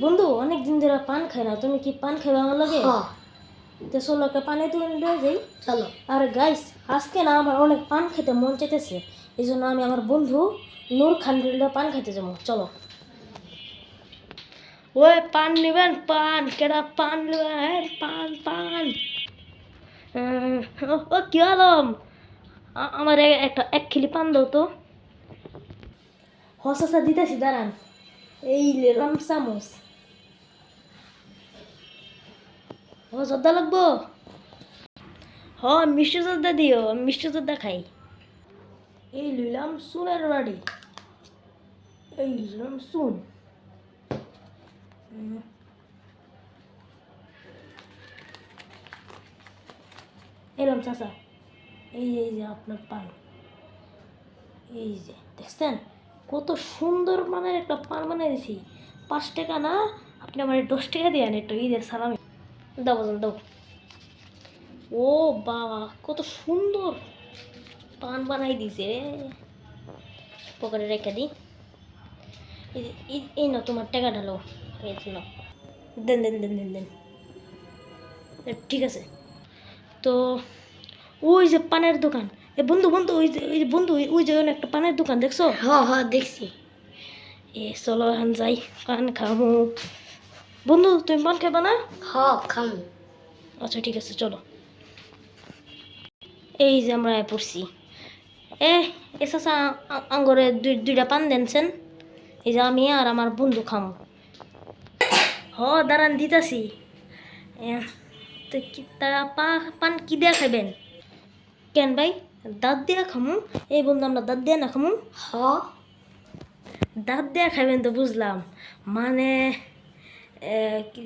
বন্ধু অনেক দিন ধরে পান খাই না তুমি কি পান খাইবে আমার লাগে? হ্যাঁ। তো চলো একটা পানি তুলে নিয়ে যাই। চলো। আর গাইস আজকে না আমার অনেক পান খেতে মন চাইতেছে এই জন্য আমি আমার বন্ধু নূর খান পান খাইতে যাব। চলো। ওই পান নেবেন পান কেডা পান নেবেন পান পান। ও- কি আলম আমার একটা এক খিলি পান দাও তো। হসা দিতেছি দাঁড়ান। এই লেলাম চামচ। ও, জর্দা লাগবো? হ মিষ্টি জর্দা দিও মিষ্টি জর্দা খাই। এই লইলাম সুনের বাড়ি। এই লইলাম সুন। এরম চাচা। এই এই যে আপনার পান। এই যে, দেখছেন? কত সুন্দর মানের একটা পান বানিয়ে দিছি। পাঁচ টাকা না, আপনি আমার দশ টাকা দিয়ে আনেন একটু ঈদের সালামি। দাও বাজান দাও। ও বাবা কত সুন্দর। পান বানাই দিছে রে। পকেটে রেখে দিই এই না তোমার টাকা ঢালো এই যে দেন দেন দেন দেন দেন। ঠিক আছে। তো ওই যে পানের দোকান। এ বন্ধু বন্ধু ওই যে ওই যে বন্ধু ওই- যে একটা পানের দোকান দেখছ? হ্যাঁ হ্যাঁ দেখছি। এ চলো এখন যাই পান খামু। বন্ধু তুমি পান খাবা না? হ্যাঁ খাম। আচ্ছা ঠিক আছে চলো। এই যে আমরা পড়ছি। এ এ চাচা আ- আঙ্গরে দুই দুইটা পান দেনছেন? এই যে আমি আর আমার বন্ধু খাম। হ দাঁড়ান দিতাছি। তো কি তারা পা পান কি দেয়া খাবেন কেন ভাই? দাঁত দেয়া খামু? এই বন্ধু আমরা দাঁত দেয়া না খামু? হ দাঁত দেয়া খাবেন তো বুঝলাম। মানে এ, কি